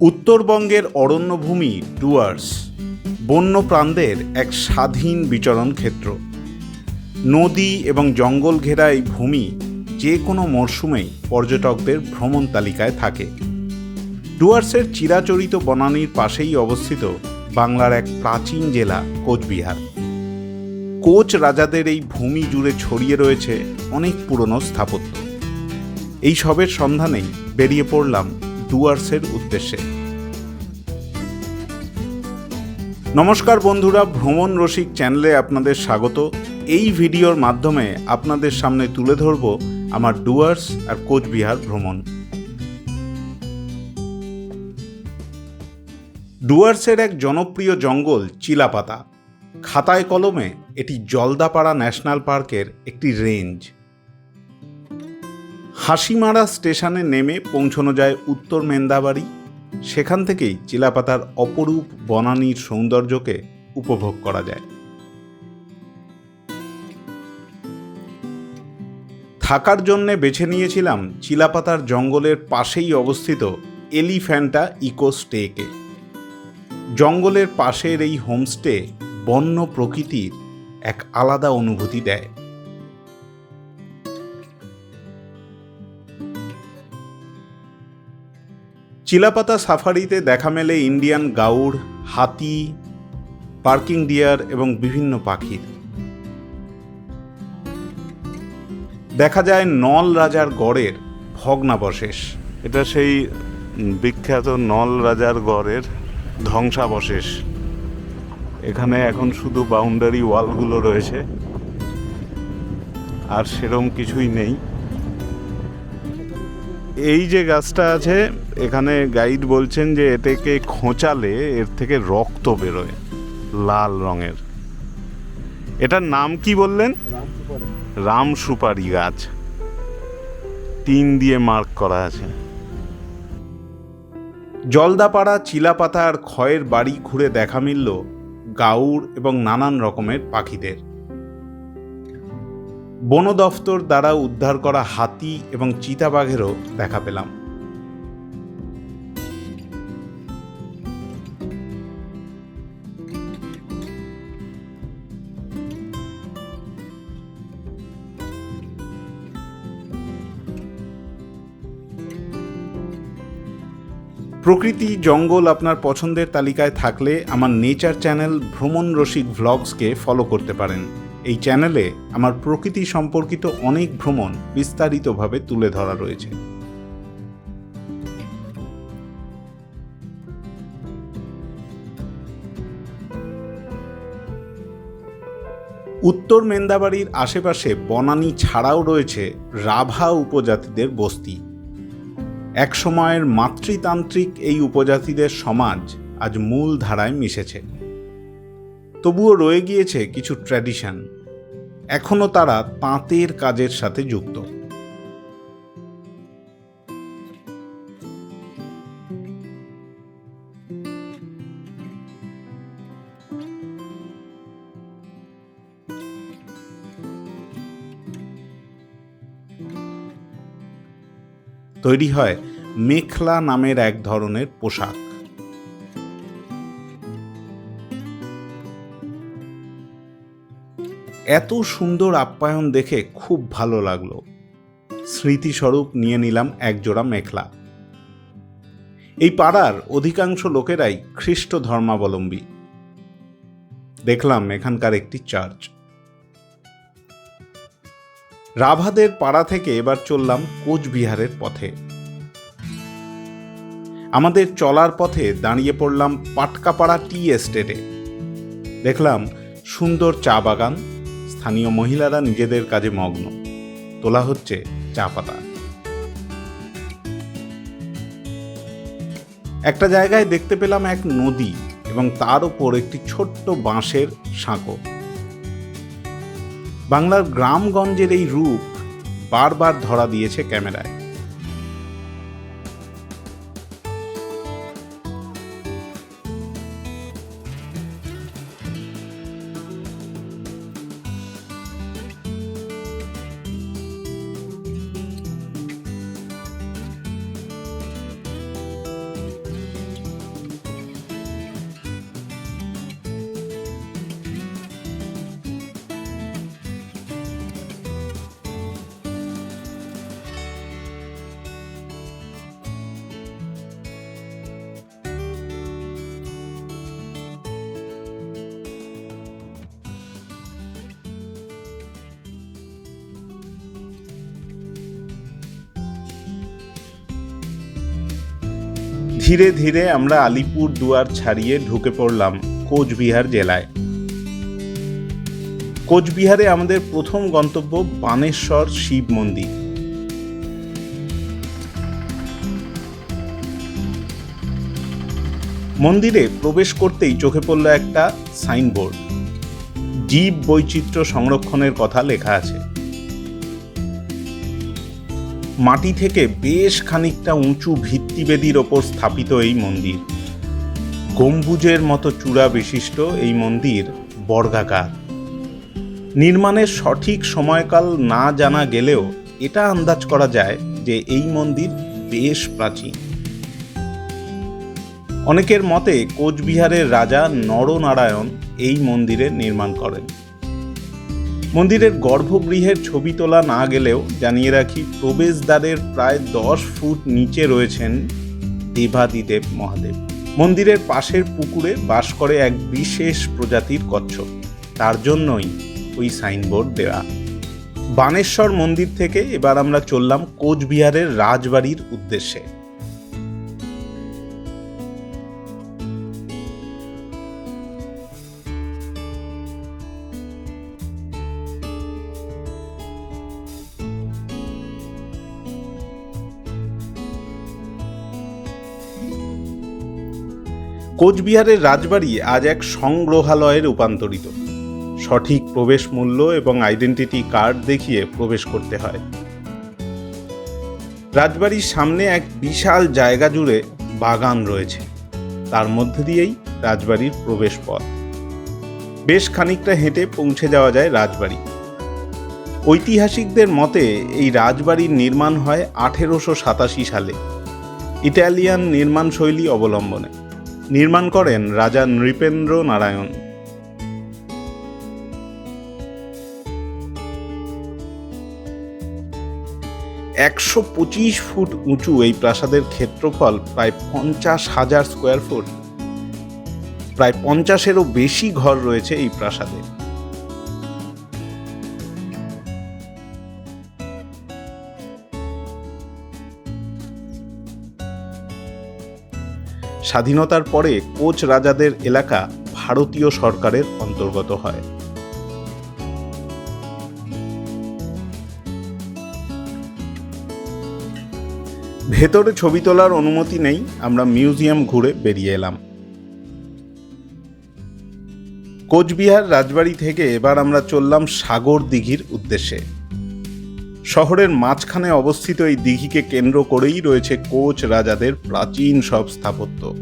উত্তরবঙ্গের অরণ্যভূমি ডুয়ার্স বন্য প্রাণদের এক স্বাধীন বিচরণ ক্ষেত্র। নদী এবং জঙ্গল ঘেরা এই ভূমি যে কোনো মরশুমেই পর্যটকদের ভ্রমণ তালিকায় থাকে। ডুয়ার্সের চিরাচরিত বনানীর পাশেই অবস্থিত বাংলার এক প্রাচীন জেলা কোচবিহার। কোচ রাজাদের এই ভূমি জুড়ে ছড়িয়ে রয়েছে অনেক পুরনো স্থাপত্য। এই সবের সন্ধানেই বেরিয়ে পড়লাম ডুয়ার্সের উদ্দেশ্যে। নমস্কার বন্ধুরা, ভ্রমণ রসিক চ্যানেলে আপনাদের স্বাগত। এই ভিডিওর মাধ্যমে আপনাদের সামনে তুলে ধরব আমার ডুয়ার্স আর কোচবিহার ভ্রমণ। ডুয়ার্সের এক জনপ্রিয় জঙ্গল চিলাপাতা। খাতায় কলমে এটি জলদাপাড়া ন্যাশনাল পার্কের একটি রেঞ্জ। হাসিমারা স্টেশনে নেমে পৌঁছানো যায় উত্তর মেন্দাবাড়ি। সেখান থেকেই চিলাপাতার অপরূপ বনানীর সৌন্দর্যকে উপভোগ করা যায়। থাকার জন্যে বেছে নিয়েছিলাম চিলাপাতার জঙ্গলের পাশেই অবস্থিত এলিফ্যান্টা ইকো স্টেকে। জঙ্গলের পাশের এই হোমস্টে বন্য প্রকৃতির এক আলাদা অনুভূতি দেয়। চিলাপাতা সাফারিতে দেখা মেলে ইন্ডিয়ান গাউড়, হাতি, পার্কিং ডিয়ার এবং বিভিন্ন পাখির। দেখা যায় নল রাজার গড়ের ভগ্নাবশেষ। এটা সেই বিখ্যাত নল রাজার গড়ের ধ্বংসাবশেষ। এখানে এখন শুধু বাউন্ডারি ওয়ালগুলো রয়েছে। আর সেরম কিছুই নেই। এই যে গাছটা আছে এখানে গাইড বলছেন যে এটাকে খোঁচালে এর থেকে রক্ত বেরোয়, লাল রঙের। এটার নাম কি বললেন? রাম সুপারি গাছ। তিন দিয়ে মার্ক করা আছে। জলদাপাড়া, চিলাপাতা আর ক্ষয়ের বাড়ি ঘুরে দেখা মিলল গাউর এবং নানান রকমের পাখিদের। বন দফতর দ্বারা উদ্ধার করা হাতি এবং চিতাবাঘেরও দেখা পেলাম। প্রকৃতি, জঙ্গল আপনার পছন্দের তালিকায় থাকলে আমার নেচার চ্যানেল ভ্রমণ রসিক ভ্লগসকে ফলো করতে পারেন। এই চ্যানেলে আমার প্রকৃতি সম্পর্কিত অনেক ভ্রমণ বিস্তারিতভাবে তুলে ধরা রয়েছে। উত্তর মেন্দাবাড়ির আশেপাশে বনানী ছাড়াও রয়েছে রাভা উপজাতিদের বস্তি। এক সময়ের মাতৃতান্ত্রিক এই উপজাতিদের সমাজ আজ মূল ধারায় মিশেছে। তবুও রয়ে গিয়েছে কিছু ট্র্যাডিশন। এখনও তারা তাঁতের কাজের সাথে যুক্ত। তৈরি হয় মেখলা নামের এক ধরনের পোশাক। এত সুন্দর আপ্যায়ন দেখে খুব ভালো লাগল। স্মৃতিস্বরূপ নিয়ে নিলাম একজোড়া মেখলা। এই পাড়ার অধিকাংশ লোকেরাই খ্রিস্ট ধর্মাবলম্বী। দেখলাম এখানকার একটি চার্চ। রাভাদের পাড়া থেকে এবার চললাম কোচবিহারের পথে। আমাদের চলার পথে দাঁড়িয়ে পড়লাম পাটকাপাড়া টি এস্টেটে। দেখলাম সুন্দর চা বাগান, স্থানীয় মহিলারা নিজেদের কাজে মগ্ন। তোলা হচ্ছে চা পাতা। একটা জায়গায় দেখতে পেলাম এক নদী এবং তার উপর একটি ছোট্ট বাঁশের সাঁকো। বাংলার গ্রামগঞ্জের এই রূপ বারবার ধরা দিয়েছে ক্যামেরায়। ধীরে ধীরে আমরা আলিপুর দুয়ার ছাড়িয়ে ঢুকে পড়লাম কোচবিহার জেলায়। কোচবিহারে আমাদের প্রথম গন্তব্য বানেশ্বর শিব মন্দির। মন্দিরে প্রবেশ করতেই চোখে পড়ল একটা সাইনবোর্ড। জীব বৈচিত্র্য সংরক্ষণের কথা লেখা আছে। মাটি থেকে বেশ খানিকটা উঁচু ভিত্তিবেদির ওপর স্থাপিত এই মন্দির। গম্বুজের মতো চূড়া বিশিষ্ট এই মন্দির বর্গাকার। নির্মাণের সঠিক সময়কাল না জানা গেলেও এটা আন্দাজ করা যায় যে এই মন্দির বেশ প্রাচীন। অনেকের মতে কোচবিহারের রাজা নরনারায়ণ এই মন্দিরের নির্মাণ করেন। মন্দিরের গর্ভগৃহের ছবি তোলা না গেলেও জানিয়ে রাখি, প্রবেশদ্বারের প্রায় দশ ফুট নিচে রয়েছেন দেবাদিদেব মহাদেব। মন্দিরের পাশের পুকুরে বাস করে এক বিশেষ প্রজাতির কচ্ছপ। তার জন্যই ওই সাইনবোর্ড দেওয়া। বানেশ্বর মন্দির থেকে এবার আমরা চললাম কোচবিহারের রাজবাড়ির উদ্দেশ্যে। কোচবিহারের রাজবাড়ি আজ এক সংগ্রহালয়ে রূপান্তরিত। সঠিক প্রবেশ মূল্য এবং আইডেন্টিটি কার্ড দেখিয়ে প্রবেশ করতে হয়। রাজবাড়ির সামনে এক বিশাল জায়গা জুড়ে বাগান রয়েছে। তার মধ্যে দিয়েই রাজবাড়ির প্রবেশ পথ। বেশ খানিকটা হেঁটে পৌঁছে যাওয়া যায় রাজবাড়ি। ঐতিহাসিকদের মতে, এই রাজবাড়ির নির্মাণ হয় আঠেরোশো সাতাশি সালে। ইটালিয়ান নির্মাণ শৈলী অবলম্বনে। নির্মাণ করেন রাজা নৃপেন্দ্র নারায়ণ একশো পঁচিশ ফুট উঁচু এই প্রাসাদের ক্ষেত্রফল প্রায় পঞ্চাশ হাজার স্কোয়ার ফুট প্রায় পঞ্চাশেরও বেশি ঘর রয়েছে এই প্রাসাদে। স্বাধীনতার পরে কোচ রাজাদের এলাকা ভারতীয় সরকারের অন্তর্গত হয়। ভেতরে ছবি তোলার অনুমতি নেই, আমরা মিউজিয়াম ঘুরে বেরিয়ে এলাম। কোচবিহার রাজবাড়ি থেকে এবার আমরা চললাম সাগর দিঘির উদ্দেশ্যে। শহরের মাঝখানে অবস্থিত এই দিঘিকে কেন্দ্র করেই রয়েছে কোচ রাজাদের প্রাচীন সব স্থাপত্য।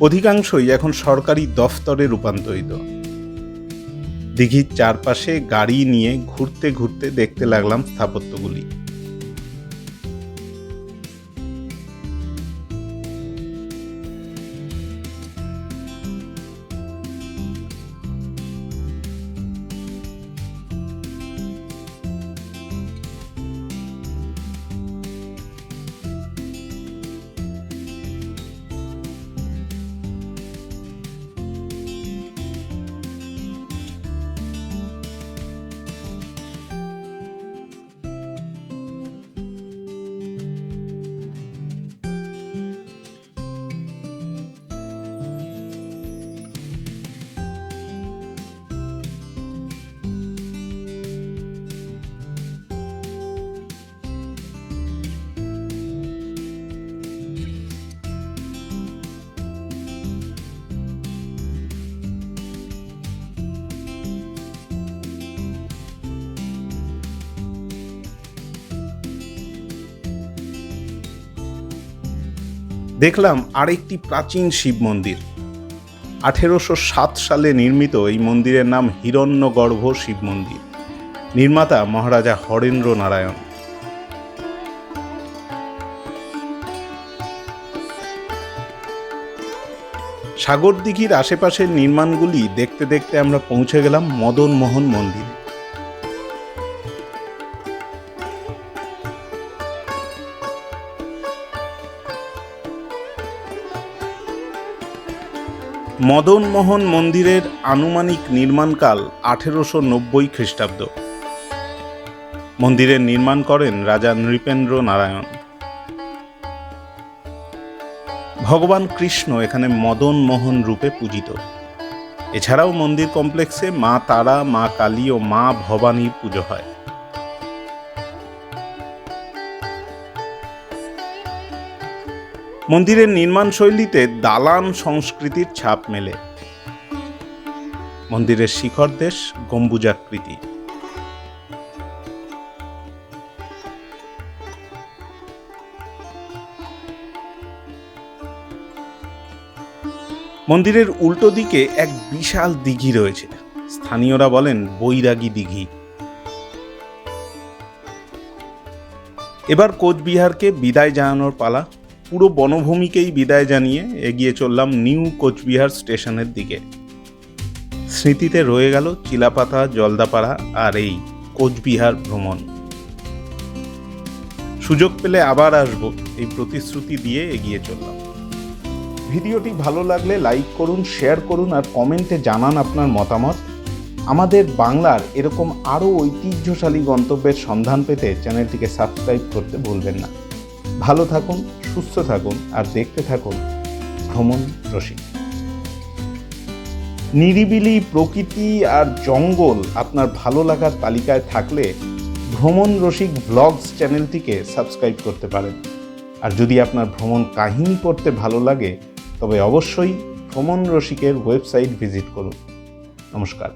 অধিকাংশই এখন সরকারি দফতরে রূপান্তরিত। দিঘির চারপাশে গাড়ি নিয়ে ঘুরতে ঘুরতে দেখতে লাগলাম স্থাপত্যগুলি। দেখলাম আরেকটি প্রাচীন শিব মন্দির। আঠেরোশো সাত সালে নির্মিত এই মন্দিরের নাম হিরণ্যগর্ভ শিব মন্দির। নির্মাতা মহারাজা হরেন্দ্র নারায়ণ। সাগর দিঘির আশেপাশের নির্মাণগুলি দেখতে দেখতে আমরা পৌঁছে গেলাম মদন মোহন মন্দিরে। মদন মোহন মন্দিরের আনুমানিক নির্মাণকাল আঠেরোশো নব্বই খ্রিস্টাব্দ। মন্দিরের নির্মাণ করেন রাজা নৃপেন্দ্র নারায়ণ। ভগবান কৃষ্ণ এখানে মদন মোহন রূপে পূজিত। এছাড়াও মন্দির কমপ্লেক্সে মা তারা, মা কালী ও মা ভবানীর পুজো হয়। মন্দিরের নির্মাণ শৈলীতে দালান সংস্কৃতির ছাপ মেলে। মন্দিরের শিখর দেশ গম্বুজাকৃতি। মন্দিরের উল্টো দিকে এক বিশাল দিঘি রয়েছে। স্থানীয়রা বলেন বৈরাগী দিঘি। এবার কোচবিহারকে বিদায় জানানোর পালা। পুরো বনভূমিকেই বিদায় জানিয়ে এগিয়ে চললাম নিউ কোচবিহার স্টেশনের দিকে। স্মৃতিতে রয়ে গেল চিলাপাতা, জলদাপাড়া আর এই কোচবিহার ভ্রমণ। সুযোগ পেলে আবার আসব এই প্রতিশ্রুতি দিয়ে এগিয়ে চললাম। ভিডিওটি ভালো লাগলে লাইক করুন, শেয়ার করুন আর কমেন্টে জানান আপনার মতামত। আমাদের বাংলার এরকম আরও ঐতিহ্যশালী গন্তব্যের সন্ধান পেতে চ্যানেলটিকে সাবস্ক্রাইব করতে ভুলবেন না। ভালো থাকুন সুস্থ থাকুন আর দেখতে থাকুন ভ্রমণ রসিক। নিরিবিলি প্রকৃতি আর জঙ্গল আপনার ভালো লাগার তালিকায় থাকলে ভ্রমণ রসিক ব্লগস চ্যানেলটিকে সাবস্ক্রাইব করতে পারেন। আর যদি আপনার ভ্রমণ কাহিনী পড়তে ভালো লাগে, তবে অবশ্যই ভ্রমণ রসিকের ওয়েবসাইট ভিজিট করুন। নমস্কার।